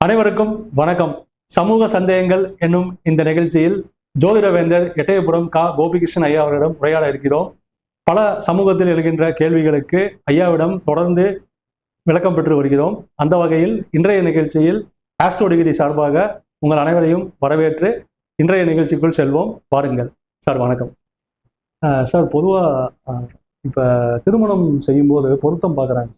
அனைவருக்கும் வணக்கம். சமூக சந்தேகங்கள் என்னும் இந்த நிகழ்ச்சியில் ஜோதிடவேந்தர் எட்டயபுரம் கா. கோபிகிருஷ்ணன் ஐயா அவரிடம் உரையாட இருக்கிறோம். பல சமூகத்தில் எழுகின்ற கேள்விகளுக்கு ஐயாவிடம் தொடர்ந்து விளக்கம் பெற்று வருகிறோம். அந்த வகையில் இன்றைய நிகழ்ச்சியில் ஆஸ்ட்ரோ டிகிரி சார்பாக உங்கள் அனைவரையும் வரவேற்று இன்றைய நிகழ்ச்சிக்குள் செல்வோம். வாருங்கள். சார் வணக்கம். சார் பொதுவாக இப்போ திருமணம் செய்யும்போது பொருத்தம் பார்க்குறாங்க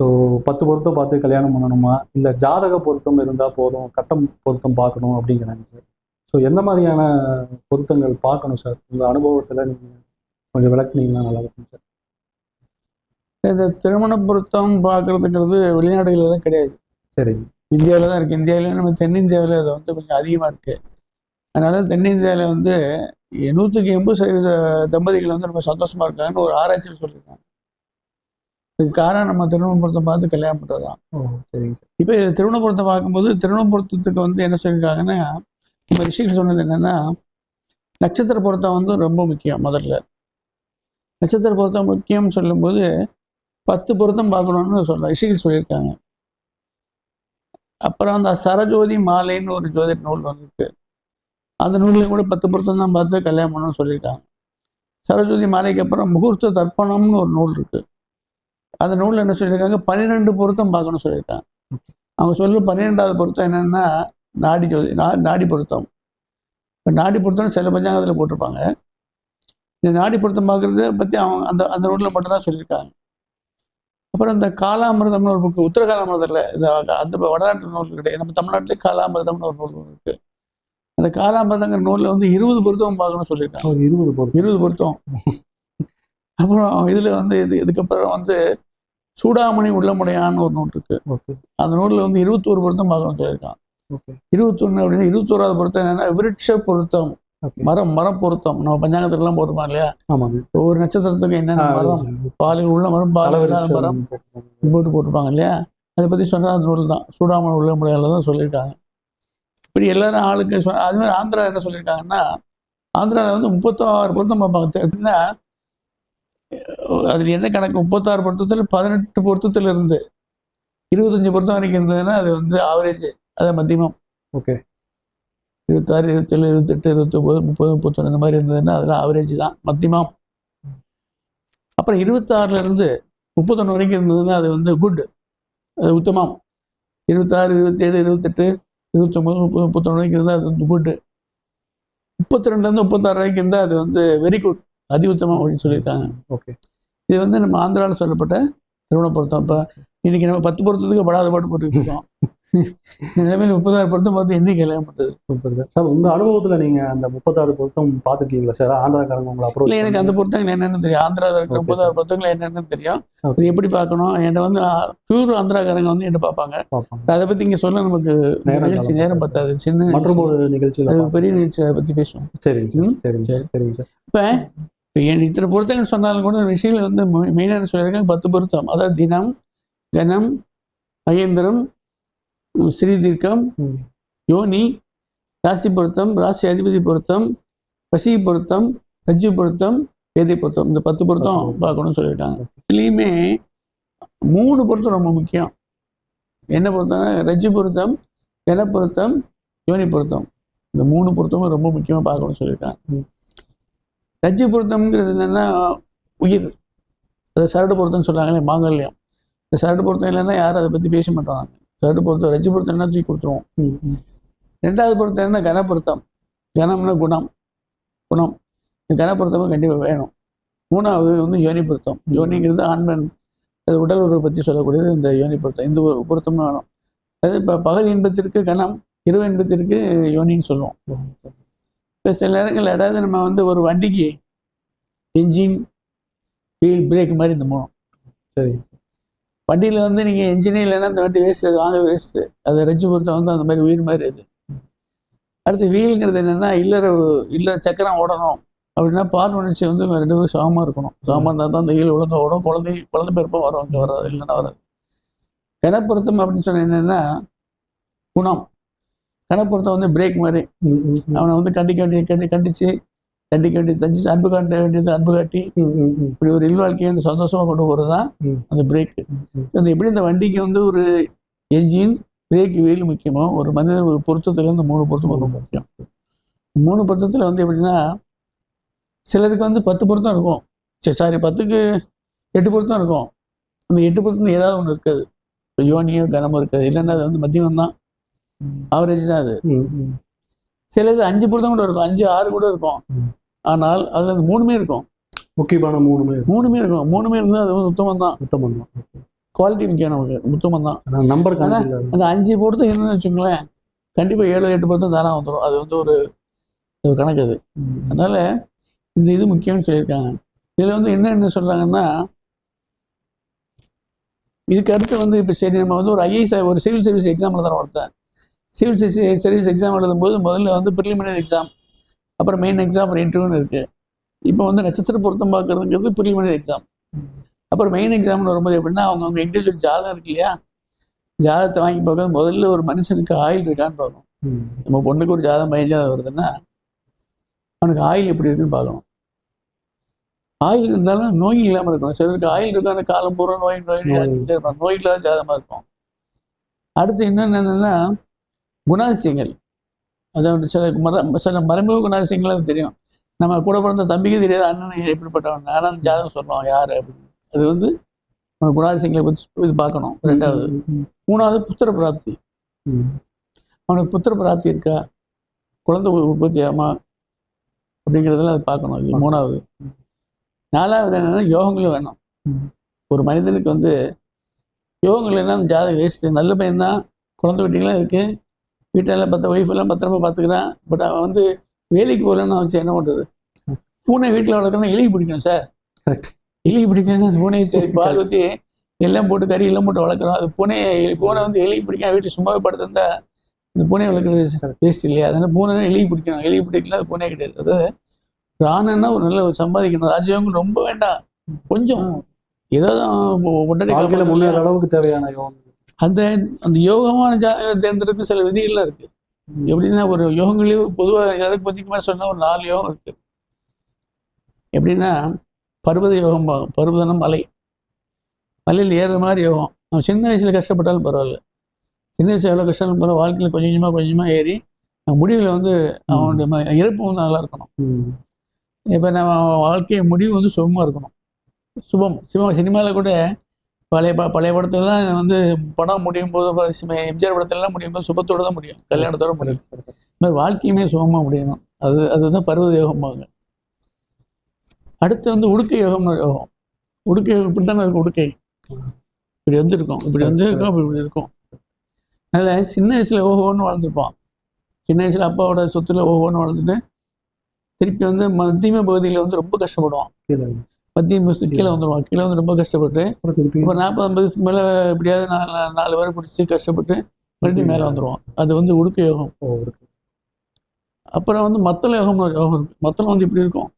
ஸோ பத்து பொருத்தம் பார்த்து கல்யாணம் பண்ணணுமா? இல்லை ஜாதக பொருத்தம் இருந்தால் போதும் கட்டம் பொருத்தம் பார்க்கணும் அப்படிங்கிறாங்க சார் ஸோ எந்த மாதிரியான பொருத்தங்கள் பார்க்கணும் சார் உங்கள் அனுபவத்தில் நீங்கள் கொஞ்சம் விளக்குனீங்கன்னா நல்லா இருக்கும் சார் இந்த திருமண பொருத்தம் பார்க்கறதுங்கிறது வெளிநாடுகளெல்லாம் கிடையாது. சரிங்க. இந்தியாவில் தான் இருக்குது இந்தியாவில நம்ம தென்னிந்தியாவில் அது வந்து கொஞ்சம் அதிகமாக இருக்குது அதனால தென்னிந்தியாவில் வந்து நூற்றுக்கு எண்பது சதவீத தம்பதிகள் வந்து ரொம்ப சந்தோஷமாக இருக்காங்கன்னு ஒரு ஆராய்ச்சியில் சொல்லியிருக்காங்க. காரணம் நம்ம திருமண பொருத்தம் பார்த்து கல்யாணம் பண்ணுறது தான் சரிங்க சார். இப்போ திருமண பொருத்தம் பார்க்கும்போது திருமண பொருத்தத்துக்கு வந்து என்ன சொல்லியிருக்காங்கன்னா நம்ம ரிஷிகள் சொன்னது என்னென்னா நட்சத்திர பொருத்தம் வந்து ரொம்ப முக்கியம் முதல்ல. நட்சத்திர பொருத்தம் முக்கியம்னு சொல்லும்போது பத்து பொருத்தம் பார்க்கணும்னு சொல்ல ரிஷிகள் சொல்லியிருக்காங்க. அப்புறம் அந்த சரஜோதி மாலைன்னு ஒரு ஜோதிட நூல் வந்திருக்கு. அந்த நூல்லையும் கூட பத்து பொருத்தம் தான் பார்த்து கல்யாணம் பண்ணணும்னு சொல்லியிருக்காங்க. சரஜோதி மாலைக்கு அப்புறம் முகூர்த்த தர்ப்பணம்னு ஒரு நூல் இருக்கு. அந்த நூலில் என்ன சொல்லியிருக்காங்க? பன்னிரெண்டு பொருத்தம் பார்க்கணும்னு சொல்லியிருக்காங்க. அவங்க சொல்ல பன்னிரெண்டாவது பொருத்தம் என்னன்னா நாடி ஜோதி நா நாடி பொருத்தம். இப்போ நாடி பொருத்தம் சில பஞ்சாங்கத்தில் போட்டிருப்பாங்க. இந்த நாடி பொருத்தம் பார்க்குறத பற்றி அவங்க அந்த அந்த நூலில் மட்டும்தான் சொல்லியிருக்காங்க. அப்புறம் இந்த காலாமிரதம்னு ஒரு புக்கு உத்தரகாலாமிரதத்தில் இந்த அந்த வடநாட்டு நூல் கிடையாது நம்ம தமிழ்நாட்டிலே காலாமிரதம்னு ஒரு நூல் இருக்கு. அந்த காலாமிரதங்கிற நூலில் வந்து இருபது பொருத்தம் பார்க்கணும்னு சொல்லியிருக்காங்க. இருபது பொருத்தம். இருபது பொருத்தம். அப்புறம் இதில் வந்து இது இதுக்கப்புறம் வந்து சூடாமணி உள்ளமுடையான்னு ஒரு நூல் இருக்கு. அந்த நூலில் வந்து இருபத்தோரு பொருத்தம் பார்க்கணும்னு சொல்லியிருக்கான் ஓகே. இருபத்தொன்று அப்படின்னு இருபத்தோராவது பொருத்தம் என்னன்னா விருட்ச பொருத்தம் மரம் மரம் பொருத்தம் நம்ம பஞ்சாங்கத்துக்குலாம் போட்டுருப்போம் இல்லையா? ஆமாங்க. ஒவ்வொரு நட்சத்திரத்துக்கும் என்னென்ன மரம்? பாலில் உள்ள மரம் பாலில் இல்லாத மரம் போட்டு போட்டிருப்பாங்க இல்லையா? அதை பற்றி சொன்னால் அந்த நூல் தான். சூடாமணி உள்ள முறையால் தான் சொல்லியிருக்காங்க. இப்படி எல்லாரும் ஆளுக்கு சொன்ன அது மாதிரி ஆந்திரா என்ன சொல்லியிருக்காங்கன்னா ஆந்திராவில் வந்து முப்பத்தாறு பொருத்தம் பார்ப்பாங்க. அதில் என்ன கணக்கு? முப்பத்தாறு பொருத்தத்தில் பதினெட்டு பொருத்தத்தில் இருந்து இருபத்தஞ்சு பொருத்தம் வரைக்கும் இருந்ததுன்னா அது வந்து ஆவரேஜ் அது மத்தியமம். ஓகே. இருபத்தாறு இருபத்தேழு இருபத்தெட்டு இருபத்தொம்போது முப்பது முப்பத்தொன்று இந்த மாதிரி இருந்ததுன்னா அதெல்லாம் ஆவரேஜ் தான். மத்தியமம். அப்புறம் இருபத்தாறுல இருந்து முப்பத்தொன்று வரைக்கும் இருந்ததுன்னா அது வந்து குட் அது உத்தமம். இருபத்தாறு இருபத்தேழு இருபத்தெட்டு இருபத்தொம்போது முப்பது முப்பத்தொன்று வரைக்கும் இருந்தால் அது வந்து குட் முப்பத்தி ரெண்டுலேருந்து முப்பத்தாறு வரைக்கும் இருந்தால் அது வந்து வெரி குட் அதி உத்தமம் அப்படின்னு சொல்லியிருக்காங்க. ஓகே. இது வந்து நம்ம ஆந்திராவில் சொல்லப்பட்ட திருமண பொருத்தம். இப்போ இன்னைக்கு நம்ம பத்து பொருத்தத்துக்கு படாத பாட்டு போட்டுக்கிட்டு இருக்கோம். இந்த நிலைமையில் முப்பதாயிரம் பொருத்தம் பார்த்து என்னைக்கு கல்யாணம் பண்ணுறது சூப்பர் சார். சார் உங்கள் அனுபவத்தில் நீங்கள் அந்த முப்பத்தாறு பொருத்தம் பார்த்துருக்கீங்களா சார்? ஆந்திராக்காரங்க உங்களை அப்ரோச் இல்லை எனக்கு அந்த பொருத்தங்கள் என்னென்னு தெரியும். ஆந்திராவில் இருக்கிற முப்பதாயிரம் பொருத்தங்கள் என்னென்னு தெரியும். இது எப்படி பார்க்கணும்? என்கிட்ட வந்து பியூர் ஆந்திராக்காரங்க வந்து என்கிட்ட பார்ப்பாங்க. அதை பற்றி இங்கே சொல்ல நமக்கு நேரம் நிகழ்ச்சி நேரம் பத்தாது. சின்ன மற்றும் நிகழ்ச்சி. ஒரு பார்ப்போம். பெரிய நிகழ்ச்சி அதை பற்றி பேசுவோம். சார். சார். சரிங்க சார். இப்போ இத்தனை பொருத்தங்கள் சொன்னாலும் கூட விஷயங்கள் வந்து மெயினாக சொல்லியிருக்காங்க? பத்து பொருத்தம். அதாவது தினம் கனம் மகேந்திரம் ஸ்ரீதீர்க்கம். யோனி ராசி பொருத்தம் ராசி அதிபதி பொருத்தம் பசி பொருத்தம் ரஜ்ஜு பொருத்தம் வேதி பொருத்தம். இந்த பத்து பொருத்தம். பார்க்கணும்னு சொல்லியிருக்காங்க. இதுலேயுமே மூணு பொருத்தம் ரொம்ப முக்கியம். என்ன பொருத்தம்னா ரஜ்ஜு பொருத்தம் கன பொருத்தம் யோனி பொருத்தம். இந்த மூணு பொருத்தமும் ரொம்ப முக்கியமாக பார்க்கணும்னு சொல்லியிருக்காங்க. ரஜ்ஜு பொருத்தம்ங்கிறது என்னன்னா உயிர். அது சரடு பொருத்தம்னு சொல்றாங்களே மாங்கல்யம். இந்த சரடு பொருத்தம் இல்லைன்னா யாரும் அதை பற்றி பேச மாட்டாங்க. சரடு பொருத்தம் ரஜ்ஜு பொருத்தம் என்ன தூக்கி கொடுத்துருவோம். ரெண்டாவது பொருத்தம் என்ன கனப்பொருத்தம். கனம்னா குணம். குணம். இந்த கனப்பொருத்தமும் கண்டிப்பாக வேணும். மூணாவது வந்து யோனி பொருத்தம். யோனிங்கிறது ஆண்மன் அது உடல் உறவை பற்றி சொல்லக்கூடியது இந்த யோனி பொருத்தம். இந்த ஒரு பொருத்தமும் வேணும். அது இப்போ பகல் இன்பத்திற்கு கனம் இரவு இன்பத்திற்கு யோனின்னு சொல்லுவோம். இப்போ சில நேரங்கள் அதாவது நம்ம வந்து ஒரு வண்டிக்கு என்ஜின் வீல் பிரேக் மாதிரி இந்த மூணும். சார். வண்டியில் வந்து நீங்கள் என்ஜினே இல்லைன்னா அந்த வண்டி வேஸ்ட் அது வாங்க வேஸ்ட்டு அது ரெஜ்ஜு பொருத்தம் வந்து அந்த மாதிரி உயிர் மாதிரி அது. அடுத்து வீலுங்கிறது என்னென்னா இல்லற இல்லற சக்கரம் ஓடணும். அப்படின்னா பால் உணர்ச்சி வந்து ரெண்டு பேரும் சமமாக இருக்கணும். சமமாக இருந்தால் தான் அந்த ஈல் ஒழுங்கா ஓடும். குழந்தை குழந்தை பிறப்பா வரும். அங்கே வராது இல்லைன்னா வராது. கனப்பொருத்தம் அப்படின்னு சொன்ன என்னென்னா குணம். கனப்பொருத்தம் வந்து பிரேக் மாதிரி. அவனை வந்து கண்டிக்க வேண்டிய கண்டி கண்டிச்சு கண்டிக்க வேண்டியது தண்டிச்சு அன்பு காட்ட வேண்டியது அன்பு காட்டி. இப்படி ஒரு இல்வாழ்க்கையை வந்து சந்தோஷமாக கொண்டு போகிறது தான். அந்த பிரேக்கு. அந்த எப்படி இந்த வண்டிக்கு வந்து ஒரு என்ஜின் விதைக்கு வெயில் முக்கியமோ ஒரு மனிதன் ஒரு பொருத்தத்துல இருந்து மூணு பொருத்தம் ரொம்ப முக்கியம் மூணு பொருத்தத்தில் வந்து எப்படின்னா சிலருக்கு வந்து பத்து பொருத்தம் இருக்கும். சரி சாரி பத்துக்கு எட்டு பொருத்தம் இருக்கும். அந்த எட்டு பொருத்தம் ஏதாவது ஒன்று இருக்காது. யோனியோ கனமோ இருக்காது. இல்லைன்னா அது வந்து மத்தியம் தான் ஆவரேஜ் தான் அது. சிலது அஞ்சு பொருத்தம் கூட இருக்கும். அஞ்சு ஆறு கூட இருக்கும். ஆனால் அதில் மூணுமே இருக்கும். முக்கியமான மூணுமே மூணுமே இருக்கும். மூணுமே இருந்தால் அது வந்து உத்தமம் தான். சுத்தம் தான். குவாலிட்டி முக்கியம் நமக்கு. உத்தமம் தான். நம்பர் அந்த அஞ்சு பொருத்தம் இருந்துன்னு வச்சுங்களேன் கண்டிப்பாக ஏழு எட்டு பொருத்தம் தானே வந்துடும் அது வந்து ஒரு ஒரு கணக்கு அது. அதனால இந்த இது முக்கியம்னு சொல்லியிருக்காங்க. இதில் வந்து என்ன என்ன சொல்றாங்கன்னா இதுக்கு அடுத்து வந்து இப்போ சரி நம்ம வந்து ஒரு ஐஏஎஸ் ஒரு சிவில் சர்வீஸ் எக்ஸாம் எழுதுறோம் ஒருத்தன். சிவில் சர்வீஸ் எக்ஸாம் எழுதும் போது முதல்ல வந்து ப்ரிலிமினரி எக்ஸாம் அப்புறம் மெயின் எக்ஸாம் அப்புறம் இன்டர்வியூன்னு இருக்கு. இப்போ வந்து நட்சத்திர பொருத்தம் பார்க்கறதுங்கிறது ப்ரிலிமினரி எக்ஸாம் அப்புறம் மெயின் எக்ஸாம்னு வரும்போது எப்படின்னா அவங்க அவங்க இண்டிவிஜுவல் ஜாதகம் இருக்கு இல்லையா? ஜாதகத்தை வாங்கி பார்க்க முதல்ல ஒரு மனுஷனுக்கு ஆயில் இருக்கான்னு பார்க்கணும். நம்ம பொண்ணுக்கு ஒரு ஜாதகம் பையன் ஜாதகம் வருதுன்னா அவனுக்கு ஆயில் எப்படி இருக்குன்னு பார்க்கணும். ஆயில் இருந்தாலும் நோய் இல்லாமல் இருக்கணும். சிலருக்கு ஆயில் இருக்கும் அந்த காலம் பூரா நோய் நோய் நோய். இல்லாத ஜாதகமாக இருக்கும். அடுத்து இன்னொன்று என்னென்னா குணாதிசயங்கள். அதாவது சில மர சில மறைமுக குணாதிசயங்கள் அது தெரியும். நம்ம கூட பிறந்த தம்பிக்கு தெரியாது அண்ணன் எப்படிப்பட்டவன்? ஆனால் ஜாதகம் சொல்லுவான் யார் அப்படின்னு. அது வந்து நம்ம குணாதிசயங்களை பற்றி இது பார்க்கணும் ரெண்டாவது. மூணாவது புத்திர பிராப்தி. அவனுக்கு புத்திர பிராப்தி இருக்கா? குழந்தை உற்பத்தி ஆமா அப்படிங்கிறதெல்லாம் அது பார்க்கணும் இது மூணாவது. நாலாவது என்னன்னா யோகங்களும் வேணும். ஒரு மனிதனுக்கு வந்து யோகங்கள் என்ன ஜாதகம் வேஸ்ட்டு. நல்ல பையன்தான் குழந்தை குட்டிங்களாம் இருக்கு. வீட்டெல்லாம் பத்த ஒய்ஃப் எல்லாம் பத்திரமா பார்த்துக்கிறான் பட் அவன் வந்து வேலைக்கு போகலன்னு வச்சு என்ன பண்ணுறது பூனை வீட்டில் வளர்க்கணும் எலிக்கு பிடிக்கும் சார் Correct. எலிக்கு பிடிக்கும் அந்த பூனையை சரி பால் ஊற்றி எல்லாம் போட்டு கறி எல்லாம் போட்டு வளர்க்குறோம். அது பூனை பூனை வந்து எலிக்கு பிடிக்கும் வீட்டு சும்மாவே படுத்திருந்தா இந்த பூனை வளர்க்குறது வேஸ்ட் இல்லையா? அதனால பூனை எலிக்கு பிடிக்கணும். எலிக்கு பிடிக்கல அது பூனை கிடையாது. அதாவது ஒரு ஆணுன்னா ஒரு நல்ல ஒரு சம்பாதிக்கணும். ராஜயோகம் ரொம்ப வேண்டாம். கொஞ்சம். ஏதோ உடனே முன்னேற அளவுக்கு தேவையான யோகம். அந்த அந்த யோகமான ஜாதகத்தை தேர்ந்தெடுக்க சில விதிகள்லாம் இருக்கு. எப்படின்னா ஒரு யோகங்களே பொதுவாக எல்லாருக்கும் கொஞ்சமாக சொன்னா ஒரு நாலு யோகம் இருக்கு. எப்படின்னா பர்வத யோகம். பர்வதனம் மலை. மலையில் ஏறுற மாதிரி யோகம். அவன் சின்ன வயசுல கஷ்டப்பட்டாலும் பரவாயில்ல. சின்ன வயசுல எவ்வளோ கஷ்டம் பரவாயில்ல வாழ்க்கையில் கொஞ்சம் கொஞ்சமாக கொஞ்சமாக ஏறி முடிவில் வந்து அவனுடைய இறப்பு வந்து நல்லா இருக்கணும். இப்போ நம்ம வாழ்க்கை முடிவு வந்து சுகமாக இருக்கணும். சுபம். சிவம் சினிமாவில் கூட பழைய ப பழைய படத்துலலாம் வந்து படம் முடியும் போது எம்ஜிஆர் படத்துலலாம் முடியும் போது சுபத்தோட தான் முடியும். கல்யாணத்தோட முடியும். இந்த மாதிரி வாழ்க்கையுமே சுகமாக முடியணும். அது அதுதான் பருவத யோகம்பாங்க அடுத்து வந்து உடுக்கை யோகம்னு யோகம். உடுக்கை யோகம் இப்படி தானே இருக்கும் உடுக்கை? இப்படி வந்து இருக்கும் இப்படி வந்து இருக்கும் அப்படி இப்படி இருக்கும். அதில் சின்ன வயசுல ஓஹோன்னு வாழ்ந்துருப்பான். சின்ன வயசுல அப்பாவோட சொத்துல ஓஹோன்னு வாழ்ந்துட்டு திருப்பி வந்து மத்தியம பகுதியில் வந்து ரொம்ப கஷ்டப்படுவான். மத்திய முசு கீழே வந்துடுவான் கீழே வந்து ரொம்ப கஷ்டப்பட்டு இப்போ நாற்பது ஐம்பதுக்கு மேலே எப்படியாவது நாலு நாலு பேரை பிடிச்சி கஷ்டப்பட்டு மறுபடியும் மேலே வந்துடுவான் அது வந்து உடுக்க யோகம். அப்புறம் வந்து மத்தள யோகம்னு ஒரு யோகம் இருக்கு. மத்தளம் வந்து இப்படி இருக்கும்?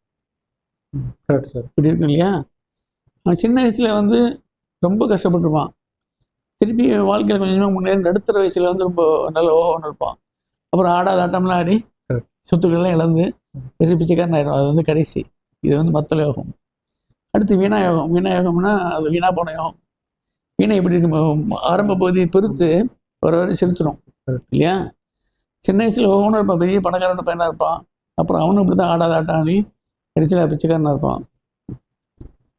Correct, sir. இப்படி இருக்கும் இல்லையா? அவன் சின்ன வயசுல வந்து ரொம்ப கஷ்டப்பட்டிருப்பான். திருப்பி வாழ்க்கையில் கொஞ்சம் கொஞ்சமாக முன்னேறி நடுத்தர வயசுல வந்து ரொம்ப நல்ல ஓகம்னு இருப்பான். அப்புறம் ஆடாத ஆட்டம்லாம் ஆடி. சொத்துக்கள்லாம் இழந்து பிசை பிச்சைக்காரன் ஆயிடும் அது வந்து கடைசி. இது வந்து மத்தள யோகம். அடுத்து வீணா யோகம் வீணா யோகம்னா அது வீணா போன யோகம். வீணை எப்படி இருக்கு? ம- ஆரம்ப பகுதியை பெருத்து வர வரை செலுத்துறோம். இல்லையா? சின்ன வயசுல ஒவ்வொன்றும் இருப்பான். பெரிய பணக்காரன் பையனாக இருப்பான். அப்புறம் அவனும் இப்படி தான் ஆடாத ஆட்டம் ஆடி கடைசியில் பிச்சைக்காரனாக இருப்பான்.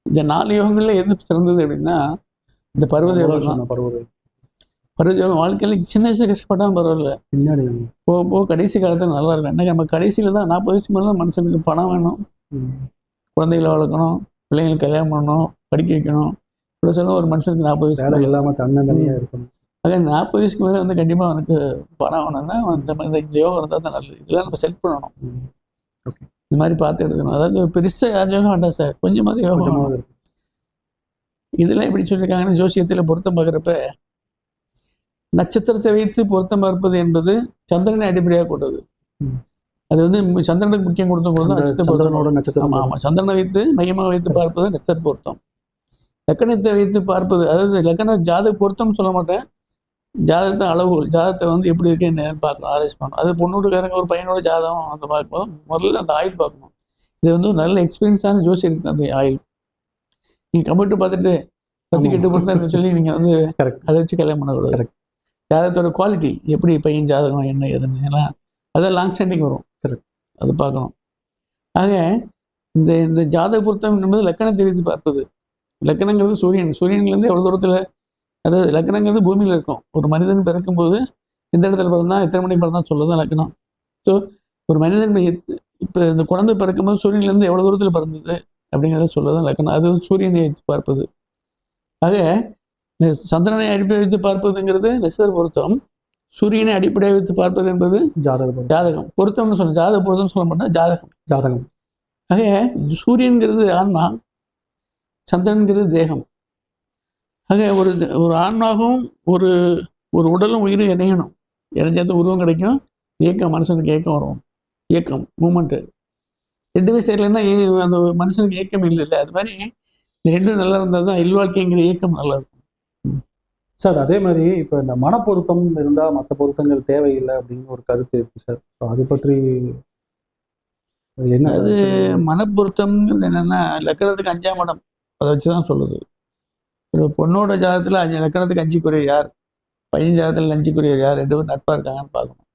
இந்த நாலு யோகங்கள்ல எது சிறந்தது அப்படின்னா இந்த பருவத யோகம் தான். சொன்ன பருவதம். பருவத யோகம் வாழ்க்கையில சின்ன வயசுல கஷ்டப்பட்டாலும் பரவாயில்ல. பின்னாடி போக போக கடைசி காலத்துல நல்லா இருக்கும். என்ன நம்ம கடைசியில தான் நாற்பது வயசு மேலே தான் மனுஷனுக்கு பணம் வேணும். குழந்தைகளை வளர்க்கணும். பிள்ளைங்களுக்கு கல்யாணம் பண்ணணும் படிக்க வைக்கணும். இவ்வளோ சொல்ல ஒரு மனுஷனுக்கு நாற்பது வயசு வேலை மேல. இல்லாம தன்னந்தனியா இருக்கணும். ஆக நாற்பது வயசுக்கு மேலே வந்து கண்டிப்பா அவனுக்கு பணம் வேணும்னா இந்த மாதிரி இந்த யோகம் இருந்தால் தான் நல்லது. இதெல்லாம் நம்ம செட் பண்ணணும். இந்த மாதிரி பார்த்து எடுத்துக்கணும். அதாவது பெருசா யோகம் வேண்டாம் சார். கொஞ்சமாவது யோகம். இதெல்லாம் எப்படி சொல்லியிருக்காங்கன்னு ஜோசியத்தில் பொருத்தம் பார்க்குறப்ப நட்சத்திரத்தை வைத்து பொருத்தம் பார்ப்பது என்பது சந்திரனை அடிப்படையாக கொண்டது. அது வந்து சந்திரனுக்கு முக்கியம் கொடுத்தும் அந்த நட்சத்திர பொருத்தம் நட்சத்திரம் ஆமா ஆமா சந்திரனை வைத்து மையமாக வைத்து பார்ப்பது நட்சத்திர பொருத்தம் லக்கணத்தை வைத்து பார்ப்பது அதாவது லக்கண ஜாதக பொருத்தம் சொல்ல மாட்டேன் ஜாதகத்தை அளவுகோல் ஜாதகத்தை வந்து எப்படி இருக்கு என்ன பார்க்கணும் ஆராய்ச்சி பண்ணணும் அது பொண்ணோட்டுக்காரங்க ஒரு பையனோட ஜாதகம் அந்த பார்க்கும்போது முதல்ல அந்த ஆயில் பார்க்கணும் இது வந்து நல்ல எக்ஸ்பீரியன்ஸான ஜோசி இருக்கு அந்த ஆயில் நீங்கள் கம்ப்யூட்டர் பார்த்துட்டு பத்து. கெட்டு பொருத்தம்னு சொல்லி நீங்கள் வந்து. அதை வச்சு கல்யாணம் பண்ணக்கூடாது. ஜாதகத்தோட குவாலிட்டி எப்படி பையன் ஜாதகம் என்ன ஏதுன்னு எல்லாம் அது லாங் ஸ்டாண்டிங் வரும். அது பார்க்கணும். ஆக இந்த இந்த ஜாதக பொருத்தம் என்பது லக்கணத்தை வைத்து பார்ப்பது. லக்கணங்கிறது சூரியன். சூரியன்லேருந்து எவ்வளோ தூரத்தில் அதாவது லக்கணங்கிறது பூமியில் இருக்கும். ஒரு மனிதன் பிறக்கும்போது எந்த இடத்துல பிறந்தால் எத்தனை மணிக்கு பிறந்தா சொல்லதான் லக்கணம். ஸோ ஒரு மனிதன் இப்போ இந்த குழந்தை பிறக்கும்போது சூரியன்லேருந்து எவ்வளோ தூரத்தில் பிறந்தது அப்படிங்கிறத சொல்லதான் லக்கணம். அது சூரியனை வைத்து பார்ப்பது. ஆக இந்த சந்திரனை அடிப்படை வைத்து பார்ப்பதுங்கிறது நட்சத்திர பொருத்தம். சூரியனை அடிப்படையாக வைத்து பார்ப்பது என்பது ஜாதக பொருத்தம். ஜாதகம். பொருத்தம்னு சொல்ல ஜாதக பொருத்தம்னு சொல்ல மாட்டோம் ஜாதகம். ஜாதகம். ஆக சூரியன்கிறது ஆன்மா சந்திரன்கிறது தேகம். ஆக ஒரு ஒரு ஆன்மாவும் ஒரு ஒரு உடலும் உயிரும் இணையணும். இணைஞ்சது உருவம் கிடைக்கும் இயக்கம் மனுஷனுக்கு இயக்கம் வரும். இயக்கம் மூமெண்ட்டு ரெண்டுமே சரியில்லைன்னா அந்த மனுஷனுக்கு இயக்கம் இல்லை இல்லை அது மாதிரி இந்த ரெண்டும் நல்லா இருந்தால் தான் இல்வாழ்க்கைங்கிற இயக்கம் நல்லா இருக்கும். சார் அதே மாதிரி இப்போ இந்த மனப்பொருத்தம் இருந்தால் மற்ற பொருத்தங்கள் தேவையில்லை அப்படின்னு ஒரு கருத்து இருக்கு சார். ஸோ அது பற்றி என்ன அது மனப்பொருத்தம்ங்கிறது என்னன்னா லக்கணத்துக்கு அஞ்சாம் இடம். அதை வச்சு தான் சொல்லுது. ஒரு பொண்ணோட ஜாதகத்தில் அஞ்சு லக்கணத்துக்கு அஞ்சுக்குரியர் யார்? பையன் ஜாதகத்தில் அஞ்சுக்குரியர் யார்? ரெண்டு பேரும் நட்பாக இருக்காங்கன்னு பார்க்கணும்.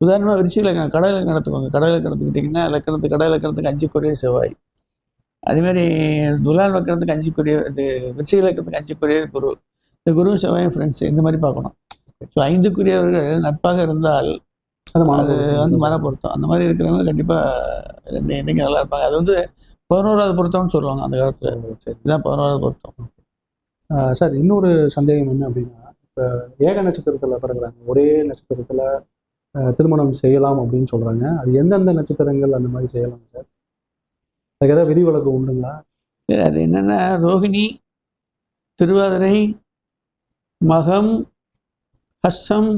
உதாரணமாக விருச்சி லக்கணம் கடை லக்கணம் எடுத்துக்கோங்க. கடை லக்கணம் எடுத்துக்கிட்டிங்கன்னா லக்கணத்துக்கு கடை லக்கணத்துக்கு அஞ்சுக்குரியர் செவ்வாய். அதேமாதிரி துலால் லக்கணத்துக்கு அஞ்சுக்குரிய இது விருச்சிக லக்கணத்துக்கு அஞ்சுக்குரியர் குரு. இந்த குரு செவ்வாய் ஃப்ரெண்ட்ஸ் இந்த மாதிரி பார்க்கணும். ஸோ ஐந்துக்குரியவர்கள் நட்பாக இருந்தால் அது அது. வந்து மன பொருத்தம். அந்த மாதிரி இருக்கிறவங்க கண்டிப்பாக ரெண்டு எண்ணிக்கை நல்லா இருப்பாங்க. அது வந்து பதினோராவது பொருத்தம்னு சொல்லுவாங்க அந்த காலத்தில். இதுதான் பதினோராவது பொருத்தம். சார் இன்னொரு சந்தேகம் என்ன அப்படின்னா இப்போ ஏக நட்சத்திரத்தில் பிறகுறாங்க. ஒரே நட்சத்திரத்தில் திருமணம் செய்யலாம் அப்படின்னு சொல்கிறாங்க அது எந்தெந்த நட்சத்திரங்கள் அந்த மாதிரி செய்யலாம் சார்? அதுக்கு ஏதாவது விதிவிலக்கு உண்டுங்களா? சரி, அது என்னென்னா ரோகிணி திருவாதிரை மகம் ஹஸ்தம்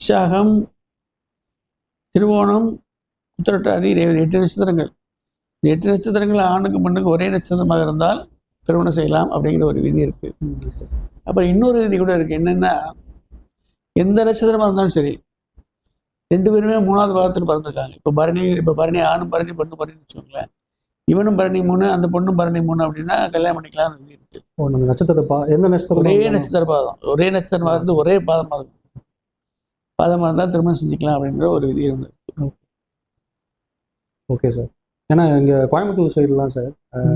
விசாகம் திருவோணம் உத்திரட்டாதி ரேவதி. எட்டு நட்சத்திரங்கள். இந்த எட்டு நட்சத்திரங்கள் ஆணுக்கு பெண்ணுக்கு ஒரே நட்சத்திரமாக இருந்தால் திருமணம் செய்யலாம் அப்படிங்கிற ஒரு விதி இருக்கு. அப்புறம் இன்னொரு விதி கூட இருக்கு. என்னன்னா எந்த நட்சத்திரமாக இருந்தாலும் சரி ரெண்டு பேருமே மூணாவது பாகத்தில் பிறந்திருக்காங்க. இப்போ பரணி இப்போ பரணி ஆணும் பரணி பெண்ணும் பரணி வச்சுக்கோங்களேன். இவனும் பரணி மூணு அந்த பொண்ணும் பரணி மூணு அப்படின்னா கல்யாணம் பண்ணிக்கலாம்னு விதி இருக்கு. ஓ நம்ம நட்சத்திர பா எந்த நட்சத்திரம் ஒரே நட்சத்திர பாதம் ஒரே நட்சத்திரமா இருந்து ஒரே பாதமா இருக்கும் பாதமா இருந்தால் திருமணம் செஞ்சுக்கலாம் அப்படின்ற ஒரு விதி ஓகே சார். ஏன்னா இங்கே கோயம்புத்தூர் சைடுலாம் சார்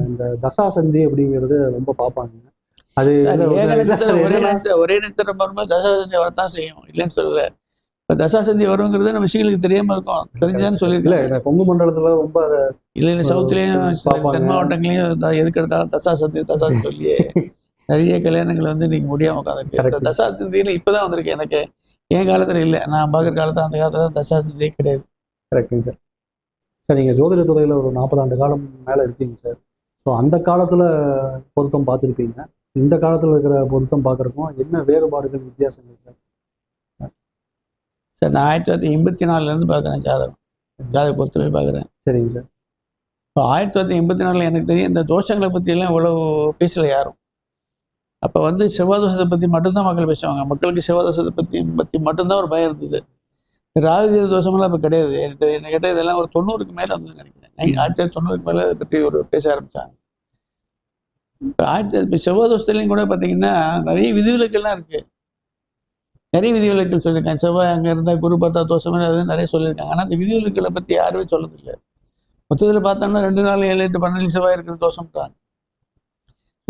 இந்த தசாசந்தி அப்படிங்கிறது ரொம்ப பார்ப்பாங்க அது ஒரே நட்சத்திரம் ஒரே நட்சத்திரம் வரும்போது தசாசந்தி வரத்தான் செய்யும். இல்லைன்னு சொல்லல. இப்போ தசாசந்தி வருங்கிறது நம்ம விஷயங்களுக்கு தெரியாம இருக்கும். தெரிஞ்சான்னு சொல்லியிருக்கல கொங்கு மண்டலத்துல ரொம்ப இல்லை இல்லை சவுத்துலேயும். தென் மாவட்டங்களையும் த- எதுக்கு எடுத்தாலும் தசாசந்தி தசாசந்தி சொல்லி நிறைய கல்யாணங்கள் வந்து இன்னைக்கு முடியாம உட்காந்துருக்கு Correct. இந்த தசாசந்தியில் இப்பதான் வந்திருக்கு எனக்கு. என் காலத்துல இல்லை. நான் பார்க்குற காலத்துல அந்த காலத்துல தசாசந்தியே கிடையாது. கரெக்டுங்க சார் சார் நீங்கள் ஜோதிட துறையில் ஒரு நாற்பது ஆண்டு காலம் மேலே இருக்கீங்க சார் ஸோ அந்த காலத்தில் பொருத்தம் பார்த்துருப்பீங்க. இந்த காலத்தில் இருக்கிற பொருத்தம் பார்க்குறக்கும் என்ன வேறுபாடுகள் வித்தியாசங்கள் சார் சார் நான் ஆயிரத்தி தொள்ளாயிரத்தி எண்பத்தி நாலுலேருந்து பார்க்குறேன் ஜாதகம். ஜாதக பொறுத்தவே பார்க்குறேன். சரிங்க சார். இப்போ ஆயிரத்தி தொள்ளாயிரத்தி எண்பத்தி நாலில் எனக்கு தெரியும் இந்த தோஷங்களை பற்றியெல்லாம் இவ்வளோ பேசல யாரும். அப்போ வந்து செவ்வாய் தோஷத்தை பற்றி மட்டும்தான் மக்கள் பேசுவாங்க. மக்களுக்கு செவ்வாய் தோஷத்தை பற்றி பற்றி மட்டும்தான் ஒரு பயம் இருந்தது. இந்த ராகு கேது தோஷமெல்லாம் இப்போ கிடையாது. எனக்கு என்ன கேட்டால் இதெல்லாம் ஒரு தொண்ணூறுக்கு மேலே வந்து நினைக்கிறேன். ஆயிரத்தி தொள்ளாயிரத்தி தொண்ணூறுக்கு மேலே அதை பற்றி ஒரு பேச ஆரம்பித்தாங்க இப்போ ஆயிரத்தி இப்போ செவ்வாய் தோஷத்துலேயும் கூட பார்த்தீங்கன்னா நிறைய விதிவிலக்கெல்லாம் இருக்குது நிறைய விதிவிலக்கல் சொல்லியிருக்காங்க. செவ்வாய் அங்கே இருந்தால் குரு பார்த்தா தோஷம் அது நிறைய சொல்லியிருக்காங்க. ஆனால் அந்த விதிவிலக்களை பற்றி யாருமே சொல்லதில்லை மொத்தத்தில் பார்த்தோம்னா ரெண்டு நாள் ஏழு எட்டு பன்னெண்டு செவ்வாய் இருக்கிற தோஷம்ன்றாங்க.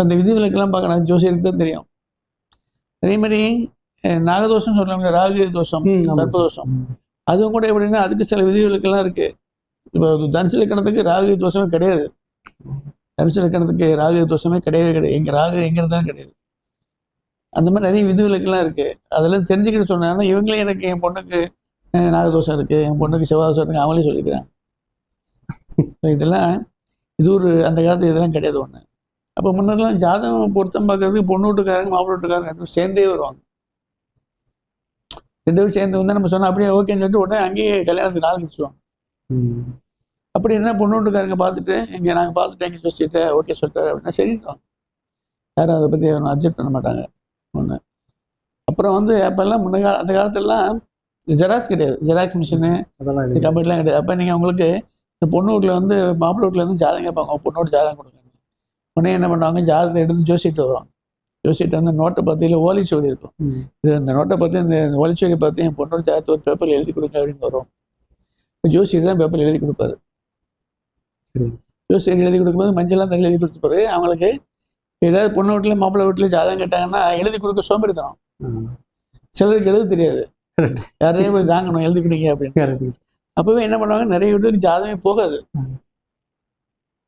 அந்த விதிவிலக்கெல்லாம் பார்க்கணும் ஜோசியருக்கு தான் தெரியும். அதே மாதிரி நாகதோஷம் சொல்லுவாங்க ராகு தோஷம். சர்ப்பதோஷம் அதுவும் கூட எப்படின்னா அதுக்கு சில விதிவிலக்கெல்லாம் இருக்கு. இப்போ தனுசு லக்கணத்துக்கு ராகு தோஷமே கிடையாது. தனுசு லக்கணத்துக்கு ராகு தோஷமே கிடையவே கிடையாது. எங்க ராகு எங்க இருந்தாலும் கிடையாது. அந்த மாதிரி நிறைய விதிவிலக்கெல்லாம் இருக்கு. அதெல்லாம் தெரிஞ்சுக்கிட்டு சொன்னாங்கன்னா இவங்களே எனக்கு என் பொண்ணுக்கு நாகதோஷம் இருக்கு என் பொண்ணுக்கு செவ்வாதோஷம் இருக்கு அவங்களே சொல்லிக்கிறாங்க. So இதெல்லாம் இது ஒரு அந்த காலத்துல இதெல்லாம் கிடையாது ஒண்ணு. அப்போ முன்னெல்லாம் ஜாதகம் பொருத்தம் பார்க்கறதுக்கு பொண்ணு வீட்டுக்காரங்க மாப்பிள்ளை வீட்டுக்காரங்க ரெண்டு சேர்ந்தே வருவாங்க. ரெண்டு பேரும் சேர்ந்து வந்து நம்ம சொன்னா அப்படியே ஓகேன்னு சொல்லிட்டு உடனே அங்கேயே கல்யாணத்துக்கு நாள் கழிச்சுவாங்க ம். அப்படி என்ன பொண்ணு வீட்டுக்காரங்க பார்த்துட்டு இங்கே நாங்கள் பார்த்துட்டு எங்கே சொல்லிட்டு ஓகே சொல்லிட்டாரு அப்படின்னா சரிட்டோம் யாரும் அதை பற்றி ஒன்றும் அப்ஜெக்ட் பண்ண மாட்டாங்க. ஒன்று அப்புறம் வந்து அப்போல்லாம் முன்ன கால அந்த காலத்துலலாம் ஜெராக்ஸ் கிடையாது. ஜெராக்ஸ் மிஷினு அதெல்லாம் இந்த கம்பெனிலாம் கிடையாது. அப்போ நீங்கள் உங்களுக்கு இந்த பொண்ணு வீட்டில் வந்து மாப்பிள்ளை வீட்டில் வந்து ஜாதகம் கேட்பாங்க. பொண்ணோட ஜாதகம் கொடுங்க உடனே என்ன பண்ணுவாங்க? ஜாதகத்தை எடுத்து ஜோசிட்டு வருவாங்க. ஜோசியிட்ட வந்து நோட்டை பார்த்து ஓலைச்சுவடி இருக்கும். இது அந்த நோட்டை பார்த்து இந்த ஓலைச்சுவடி பார்த்து என் பொண்ணோட ஜாதகத்தை ஒரு பேப்பரில் எழுதி கொடுங்க அப்படின்னு வரும். ஜோசியர் தான் பேப்பரில் எழுதி கொடுப்பாரு. சரி. ஜோசியர் எழுதி கொடுக்கும்போது மஞ்சள்லாம் தண்ணி எழுதி கொடுத்துப்பாரு. அவங்களுக்கு ஏதாவது பொண்ணு வீட்டில் மாப்பிள்ளை வீட்டில் ஜாதகம் கேட்டாங்கன்னா எழுதி கொடுக்க சோம்பேறித்தனம். சிலருக்கு எழுத தெரியாது. யாரையும் போய் தாங்கணும் எழுதி கொடுங்க அப்படின்னு. அப்பவே என்ன பண்ணுவாங்க நிறைய வீட்டுக்கு ஜாதகமே போகாது.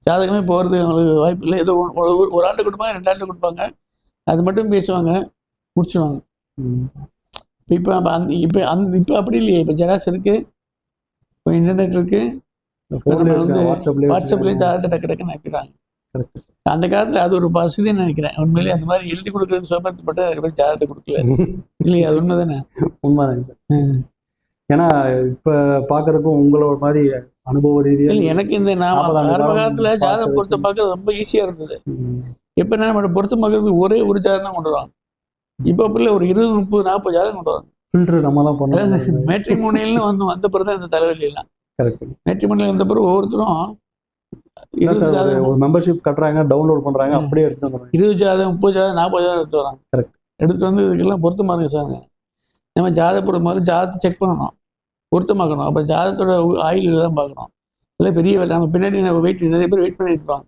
ஜாதகமே போகிறது அவங்களுக்கு வாய்ப்பு இல்லை ஏதோ ஒரு- ஒரு- ஆள்கிட்ட கொடுப்பாங்க ரெண்டு ஆள்கிட்ட கொடுப்பாங்க அது மட்டும் பேசுவாங்க முடிச்சிடுவாங்க ம். இப்போ அந்த இப்போ அந்த இப்போ அப்படி இல்லையே இப்போ ஜெராக்ஸ் இருக்கு இப்போ இன்டர்நெட் இருக்கு இந்த phone லயே வந்து வச்சுக்கலாம், வாட்ஸ்அப்லயே வாட்ஸ்அப்லேயும். ஜாதகத்தை டக்கு டக்குன்னு அனுப்பிடுறாங்க. அந்த காலத்தில் அது ஒரு வசதின்னு நினைக்கிறேன். உண்மையிலேயே அந்த மாதிரி எழுதி கொடுக்குறது சோபத்து மட்டும் நிறைய பேர் ஜாதகத்தை கொடுக்கல. இல்லையா? அது உண்மை தானே உண்மைதாங்க சார் ஏன்னா இப்ப பாக்குறதுக்கும் உங்களோட மாதிரி அனுபவ ரீதியா இல்லை எனக்கு இந்த நான் ஆரம்ப காலத்தில் ஜாதகம் பொருத்தம் பார்க்கறது ரொம்ப ஈஸியாக இருந்தது. ம். இப்போ என்ன நம்ம பொருத்தம் பார்க்கறதுக்கு ஒரே ஒரு ஜாதகம் தான் கொண்டு வராங்க இப்போ இல்லை ஒரு இருபது முப்பது நாற்பது ஜாதகம் கொண்டு வராங்க ஃபில்டர் நம்ம தான் பண்ணணும் மேட்ரிமோனியல்னு வந்து வந்த பிறகு தான் இந்த தலைவலி எல்லாம். கரெக்ட் மேட்ரிமோனியல் வந்த பிறகு ஒவ்வொருத்தரும் ஒரு மெம்பர்ஷிப் கட்டுறாங்க டவுன்லோட் பண்றாங்க. அப்படியே வந்துடுறாங்க. இருபது ஜாதகம் முப்பது ஜாதகம் நாற்பது ஜாதகம் எடுத்து வராங்க. Correct. எடுத்து வந்து இதுக்கெல்லாம் பொருத்தமாக சார் நம்ம ஜாதகப்படும் போது ஜாதகத்தை செக் பண்ணணும். பொருத்தமாக்கணும். அப்போ ஜாதகத்தோட ஆயில் தான் பார்க்கணும். இல்லை பெரிய வேலை. நம்ம பின்னாடி நம்ம வெயிட் நிறைய பேர் வெயிட் பண்ணிட்டு இருப்பாங்க.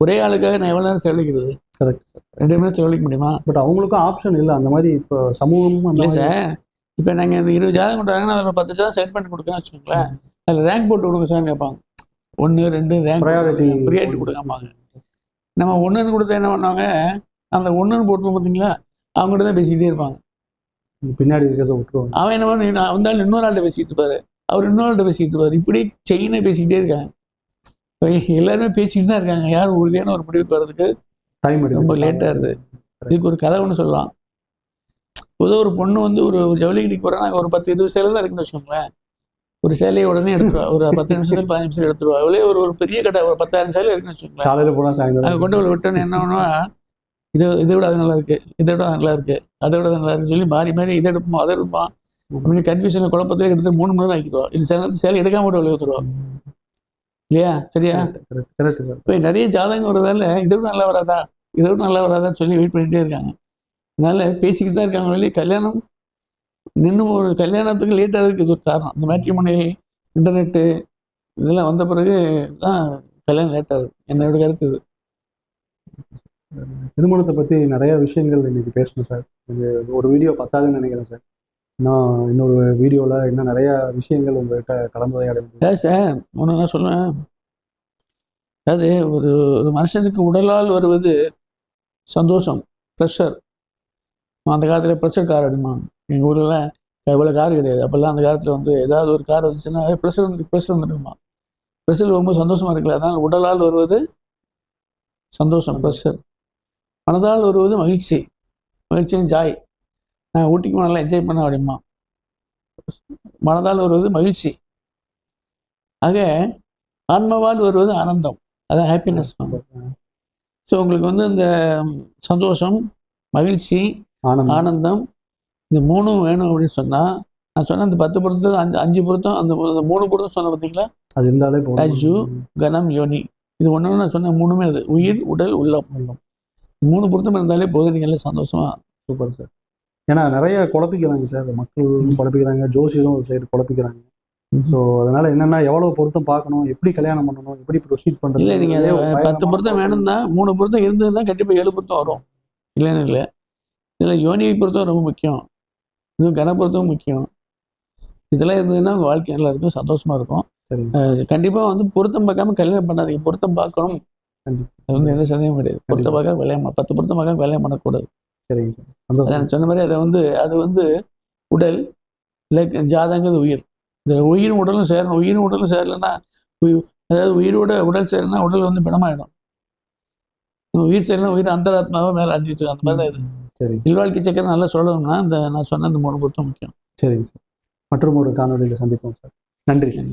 ஒரே ஆளுக்காக நான் எவ்வளோ நேரம் செலவழிக்கிறது? கரெக்ட் ரெண்டு மணி செலவழிக்க முடியுமா? பட் அவங்களுக்கும் ஆப்ஷன் இல்லை. அந்த மாதிரி இப்போ சமூகமும் இல்லை சார். இப்போ நாங்கள் இந்த இருபது ஜாதகம் கொண்டாங்கன்னா அதில் பத்து ஜாதகம் செலக்ட் பண்ணி கொடுக்கணும்னு வச்சுக்கோங்களேன் அதில் ரேங்க் போட்டு கொடுங்க சார் கேட்பாங்க. ஒன்று ரெண்டு ரேங்க் Priority. ப்ரியாரிட்டி கொடுக்காமாங்க நம்ம ஒன்றுன்னு கொடுத்தா என்ன பண்ணுவாங்க? அந்த ஒன்றுன்னு போட்டு பார்த்தீங்களா அவங்ககிட்ட தான் பேசிக்கிட்டே இருப்பாங்க. பின்னாடி இருக்கிறத விட்டுருவாங்க. அவன் என்ன பண்ணு வந்தாலும் இன்னொரு ஆள்கிட்ட பேசிட்டு இருப்பாரு. அவர் இன்னொரு ஆள்கிட்ட பேசிட்டு இருப்பாரு. இப்படி செயினை பேசிக்கிட்டே இருக்காங்க. எல்லாருமே பேசிட்டு தான் இருக்காங்க. யாரும் உறுதியான ஒரு முடிவுக்கு வர்றதுக்கு டைம் ரொம்ப லேட்டாக இருது இதுக்கு ஒரு கதை ஒன்று சொல்லலாம். பொதுவாக ஒரு பொண்ணு வந்து ஒரு ஒரு ஜவுளி கடைக்கு போகிறேன்னா ஒரு பத்து இருபது சேலை தான் இருக்குன்னு வச்சுக்கோங்களேன். ஒரு சேலையை உடனே எடுத்துருவா. ஒரு பத்து நிமிஷத்துல பதினஞ்சு நிமிஷத்துல எடுத்துருவா. அவளே ஒரு ஒரு பெரிய கடை ஒரு பத்தாயிரம் சேலை இருக்குன்னு வச்சுக்கோங்களேன். காலையில போனா அங்கே சாயந்தரம் கொண்டு போய் விட்டோன்னு என்ன பண்ணுவா? இதை இதை விட அது நல்லா இருக்கு. இதை விட நல்லா இருக்கு. அதை விட நல்லா இருக்குன்னு சொல்லி மாறி மாறி இதை எடுப்போம் அதை எடுப்போம். அப்படின்னு கன்ஃபியூஷன் குழப்பத்திலே எடுத்து மூணு மணி நேரம் ஆக்கிடுவா. இது சில நேரத்துல சேலை எடுக்காம வெளியே வந்துருவா. இல்லையா? சரியா? இப்போ நிறைய ஜாதகம் வரதால இதை விட நல்லா வராதா? இதை விட நல்லா வராதான்னு சொல்லி வெயிட் பண்ணிட்டே இருக்காங்க. அதனால பேசிக்கிட்டு தான் இருக்காங்க கல்யாணம் நின்று ஒரு கல்யாணத்துக்கு லேட்டாக இருக்குது ஒரு காரணம். இந்த மேட்ரிமோனியல் இன்டர்நெட்டு இதெல்லாம் வந்த பிறகு தான் கல்யாணம் லேட் ஆகுது. என்னோட கருத்து இது. திருமணத்தை பத்தி நிறைய விஷயங்கள் இன்னைக்கு பேசணும் சார். இது ஒரு வீடியோ பத்தாதுன்னு நினைக்கிறேன் சார். இன்னும் இன்னொரு வீடியோல இன்னும் நிறைய விஷயங்கள் உங்ககிட்ட கலந்துரையாட சார் ஒன்று நான் சொல்லுவேன் அதாவது ஒரு ஒரு மனுஷனுக்கு உடலால் வருவது சந்தோஷம் ப்ரெஷர் அந்த காலத்தில் ப்ரெஷர் கார் அடிமா எங்கள் ஊர்லலாம் இவ்வளோ கார் கிடையாது. அப்போல்லாம் அந்த காலத்தில் வந்து ஏதாவது ஒரு கார் வந்துச்சுன்னா ப்ரெஷர் வந்து ப்ரெஷர் வந்துருமா ப்ரெஷர் ரொம்ப சந்தோஷமா இருக்குல்ல. அதனால் உடலால் வருவது சந்தோஷம் ப்ரெஷர் மனதால் வருவது மகிழ்ச்சி. மகிழ்ச்சியும் ஜாய் நான் ஊட்டிக்கு நல்லா என்ஜாய் பண்ண அப்படிமா மனதால் வருவது மகிழ்ச்சி. ஆக ஆன்மாவால் வருவது ஆனந்தம். அதான் ஹாப்பினஸ் ஸோ உங்களுக்கு வந்து இந்த சந்தோஷம் மகிழ்ச்சி ஆனந்தம் இந்த மூணும் வேணும் அப்படின்னு சொன்னால் நான் சொன்ன இந்த பத்து பொருத்தம் அஞ்சு அஞ்சு பொருத்தம் அந்த அந்த மூணு பொருத்தம் சொன்ன பார்த்தீங்களா அது இருந்தாலே. போதும். கனம் யோனி. இது ஒன்று நான் சொன்ன மூணுமே அது. உயிர் உடல் உள்ளம். மூணு பொருத்தம் இருந்தாலே போதும். நீங்கள் எல்லாம் சந்தோஷமா சூப்பர் சார். ஏன்னா நிறைய குழப்பிக்கிறாங்க சார். மக்கள் குழப்பிக்கிறாங்க. ஜோசியரும் ஒரு சைடு குழப்பிக்கிறாங்க. ஸோ அதனால என்னன்னா எவ்வளவு பொருத்தம் பார்க்கணும் எப்படி கல்யாணம் பண்ணணும் எப்படி ப்ரொசீட் பண்றது இல்லை நீங்கள் இதே பத்து பொருத்தம் வேணும் தான் மூணு பொருத்தம் இருந்ததுன்னா கண்டிப்பாக ஏழு பொருத்தம் வரும். இல்லைன்னு இல்லை இதில் யோனி பொருத்தம் ரொம்ப முக்கியம். இதுவும் கன பொருத்தம் முக்கியம். இதெல்லாம் இருந்ததுன்னா உங்கள் வாழ்க்கை நல்லா இருக்கும் சந்தோஷமா இருக்கும். சரிங்க. கண்டிப்பாக வந்து பொருத்தம் பார்க்காம கல்யாணம் பண்ணாதீங்க. பொருத்தம் பார்க்கணும். கண்டிப்பா. அது வந்து எந்த சந்தேகமும் கிடையாது. பொருத்தம் பார்க்காம கல்யாணம் பத்து பொருத்தம் பார்க்காம கல்யாணம் பண்ணக்கூடாது. சரிங்க நான் சொன்ன மாதிரி அதை வந்து அது வந்து உடல் இல்லை ஜாதங்கிறது உயிர். இந்த உயிரும் உடலும் சேரணும். உயிரும் உடலும் சேரலைன்னா உயிர் அதாவது உயிரோட உடல் சேரலைன்னா உடல் வந்து பிணமாயிடும். உயிர் சேரலாம் உயிர் அந்தராத்மாவை மேலே அஞ்சிட்டு அந்த மாதிரி தான் இது. சரி. இல்வாழ்க்கை சக்கரம் நல்லா சொல்லணும்னா இந்த நான் சொன்ன இந்த மூணு பொருத்தம் முக்கியம். சரிங்க சார். மற்றும் ஒரு காணொலியில் சந்திப்போம் சார். நன்றி சார்.